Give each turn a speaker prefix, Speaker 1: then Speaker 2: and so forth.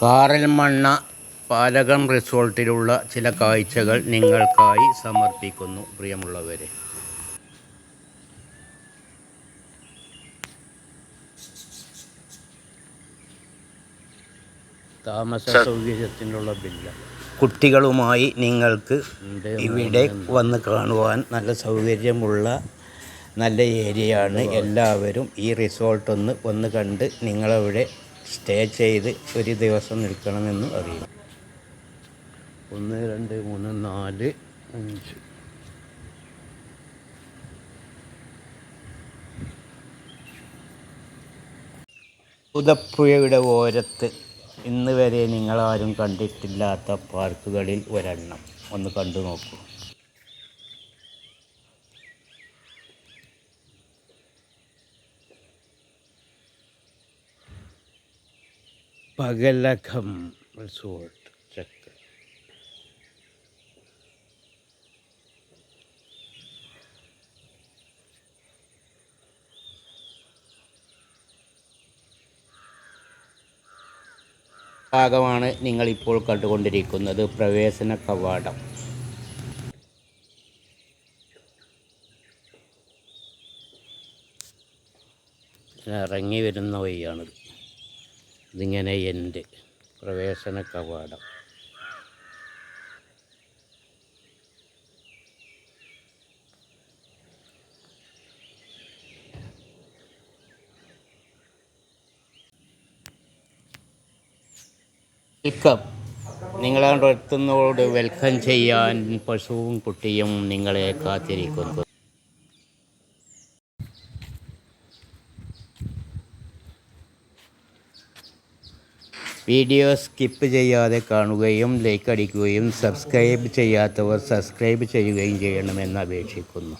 Speaker 1: കാറൽമണ്ണ പാലകം റിസോർട്ടിലുള്ള ചില കാഴ്ചകൾ നിങ്ങൾക്കായി സമർപ്പിക്കുന്നു പ്രിയമുള്ളവരെ. താമസ സൗകര്യത്തിനുള്ള ബില്ല. കുട്ടികളുമായി നിങ്ങൾക്ക് ഇവിടെ വന്ന് കാണുവാൻ നല്ല സൗകര്യമുള്ള നല്ല ഏരിയയാണ്. എല്ലാവരും ഈ റിസോർട്ടൊന്ന് വന്ന് കണ്ട് നിങ്ങളവിടെ സ്റ്റേ ചെയ്ത് ഒരു ദിവസം നിൽക്കണമെന്ന് അറിയും ഒന്ന് രണ്ട് മൂന്ന് നാല് അഞ്ച്. ഉദപ്പുഴയുടെ ഓരത്ത് ഇന്ന് വരെ നിങ്ങളാരും കണ്ടിട്ടില്ലാത്ത പാർക്കുകളിൽ ഒരെണ്ണം. ഒന്ന് കണ്ടു നോക്കൂ. Pakalakam resort check. ഭാഗമാണ് നിങ്ങളിപ്പോൾ കണ്ടുകൊണ്ടിരിക്കുന്നത് പ്രവേശന കവാടം. ഇറങ്ങി വരുന്ന വഴിയാണിത്. ഇതിങ്ങനെ എന്റെ പ്രവേശന കവാടം. വെൽക്കം നിങ്ങളുടെ എത്തുന്നതോട് വെൽക്കം ചെയ്യാൻ പശുവും കുട്ടിയും നിങ്ങളെ കാത്തിരിക്കുന്നു. വീഡിയോ സ്കിപ്പ് ചെയ്യാതെ കാണുകയും ലൈക്ക് അടിക്കുകയും സബ്സ്ക്രൈബ് ചെയ്യാത്തവർ സബ്സ്ക്രൈബ് ചെയ്യുകയും ചെയ്യണമെന്ന് അപേക്ഷിക്കുന്നു.